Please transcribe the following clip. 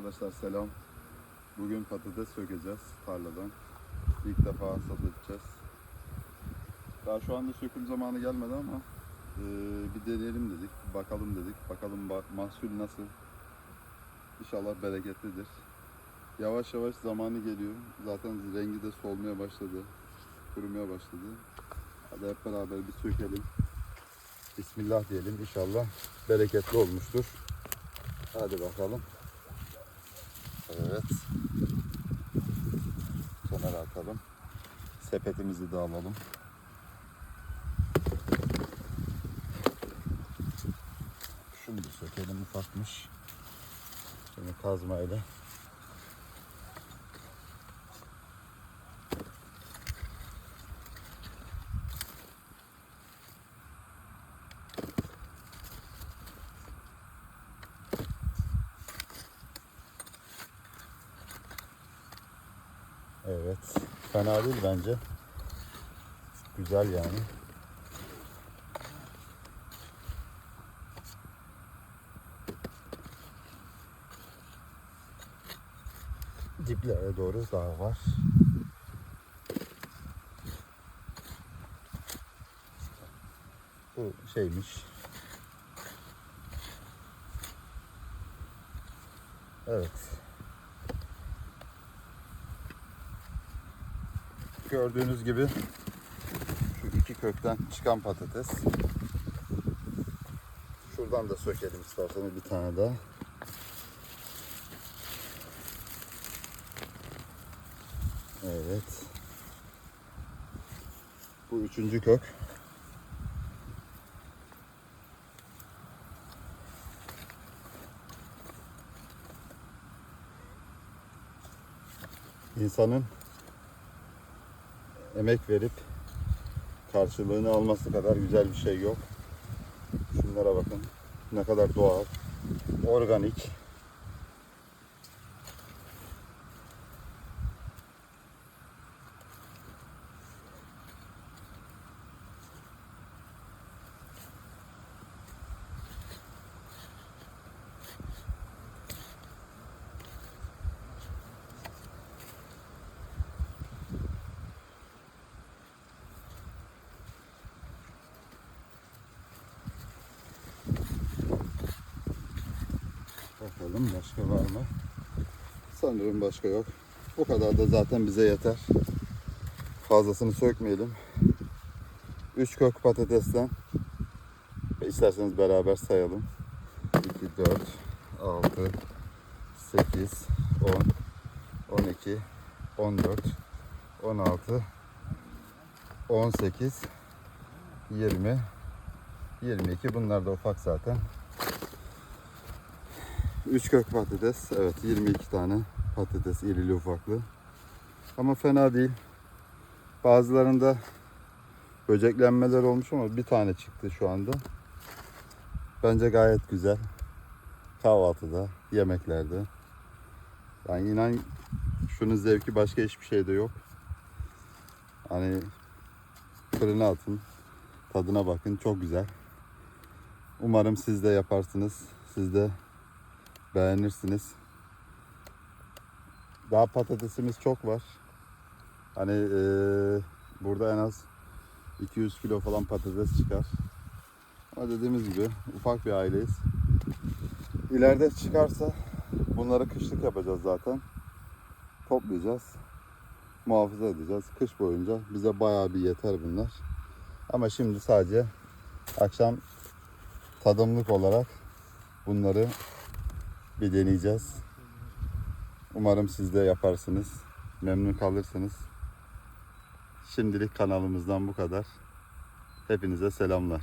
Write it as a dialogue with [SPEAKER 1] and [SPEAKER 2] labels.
[SPEAKER 1] Arkadaşlar selam. Bugün patates sökeceğiz tarladan. İlk defa hasat. Daha şu anda söküm zamanı gelmedi ama e, bir deneyelim dedik. Bakalım dedik. Bakalım ba- mahsul nasıl. İnşallah bereketlidir. Yavaş yavaş zamanı geliyor. Zaten rengi de solmaya başladı. Kurumaya başladı. Hadi hep beraber bir sökelim. Bismillah diyelim. İnşallah bereketli olmuştur. Hadi bakalım. Evet. Kenara atalım. Sepetimizi de alalım. Şunu da sökelim ufakmış. Şimdi kazmayla. Evet. Fena değil bence. Güzel yani. Diplere doğru daha var. Bu şeymiş. Evet. Gördüğünüz gibi şu iki kökten çıkan patates. Şuradan da sökelim isterseniz bir tane daha. Evet. Bu üçüncü kök. İnsanın emek verip karşılığını alması kadar güzel bir şey yok. Şunlara bakın. Ne kadar doğal, organik. Bakalım başka var mı? Sanırım başka yok. Bu kadar da zaten bize yeter. Fazlasını sökmeyelim. 3 kök patatesten ve isterseniz beraber sayalım. 2, 4, 6, 8, 10, 12, 14, 16, 18, 20, 22. Bunlar da ufak zaten. 3 kök patates. Evet 22 tane patates irili ufaklı. Ama fena değil. Bazılarında böceklenmeler olmuş ama bir tane çıktı şu anda. Bence gayet güzel. Kahvaltıda, yemeklerde. Yani inan şunun zevki başka hiçbir şeyde yok. Hani fırına atın. Tadına bakın. Çok güzel. Umarım siz de yaparsınız. Siz de beğenirsiniz. Daha patatesimiz çok var. Hani eee, burada en az 200 kilo falan patates çıkar. Ama dediğimiz gibi ufak bir aileyiz. İleride çıkarsa bunları kışlık yapacağız zaten. Toplayacağız. Muhafaza edeceğiz. Kış boyunca bize bayağı bir yeter bunlar. Ama şimdi sadece akşam tadımlık olarak bunları bir deneyeceğiz. Umarım siz de yaparsınız. Memnun kalırsınız. Şimdilik kanalımızdan bu kadar. Hepinize selamlar.